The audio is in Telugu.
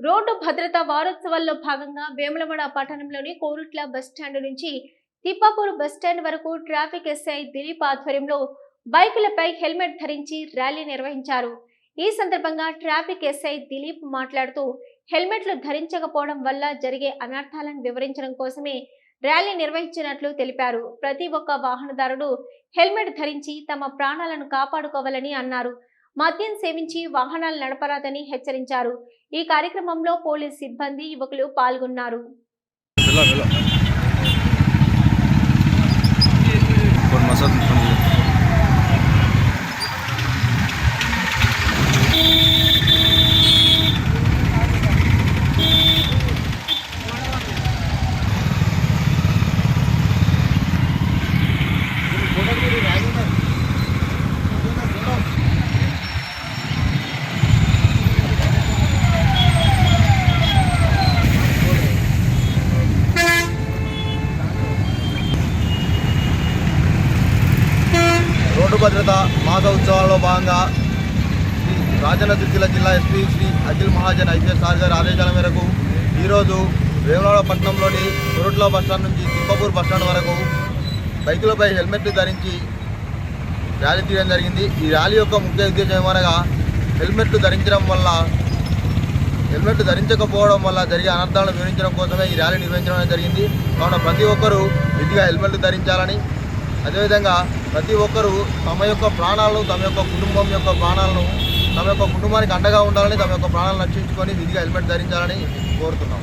రోడ్డు భద్రతా వారోత్సవాల్లో భాగంగా వేములవాడ పట్టణంలోని కోరుట్ల బస్టాండ్ నుంచి తిప్పాపూర్ బస్టాండ్ వరకు ట్రాఫిక్ ఎస్ఐ దిలీప్ ఆధ్వర్యంలో బైకులపై హెల్మెట్ ధరించి ర్యాలీ నిర్వహించారు. ఈ సందర్భంగా ట్రాఫిక్ ఎస్ఐ దిలీప్ మాట్లాడుతూ హెల్మెట్లు ధరించకపోవడం వల్ల జరిగే అనర్థాలను వివరించడం కోసమే ర్యాలీ నిర్వహించినట్లు తెలిపారు. ప్రతి ఒక్క వాహనదారుడు హెల్మెట్ ధరించి తమ ప్రాణాలను కాపాడుకోవాలని అన్నారు. మద్యం సేవించి వాహనాలు నడపరాదని హెచ్చరించారు. ఈ కార్యక్రమంలో పోలీస్ సిబ్బంది యువకులు పాల్గొన్నారు. భద్రత మాస ఉత్సవాల్లో భాగంగా శ్రీ రాజన్న సిరిసిల్ల జిల్లా S P Shri Akhil Mahajan I P S sir గారి ఆదేశాల మేరకు ఈరోజు వేములవాడ పట్టణంలోని కొరుట్ల బస్టాండ్ నుంచి తిప్పపూర్ బస్టాండ్ వరకు బైకులపై హెల్మెట్లు ధరించి ర్యాలీ తీయడం జరిగింది. ఈ ర్యాలీ యొక్క ముఖ్య ఉద్దేశం ఏమనగా హెల్మెట్లు ధరించడం వల్ల హెల్మెట్ ధరించకపోవడం వల్ల జరిగే అనర్థాలను వివరించడం కోసమే ఈ ర్యాలీ నిర్వహించడం జరిగింది. కావున ప్రతి ఒక్కరూ విధిగా హెల్మెట్లు ధరించాలని అదేవిధంగా ప్రతి ఒక్కరూ తమ యొక్క ప్రాణాలను తమ యొక్క కుటుంబం యొక్క ప్రాణాలను తమ యొక్క కుటుంబానికి అండగా ఉండాలని తమ యొక్క ప్రాణాలను రక్షించుకొని విధిగా హెల్మెట్ ధరించాలని కోరుతున్నాం.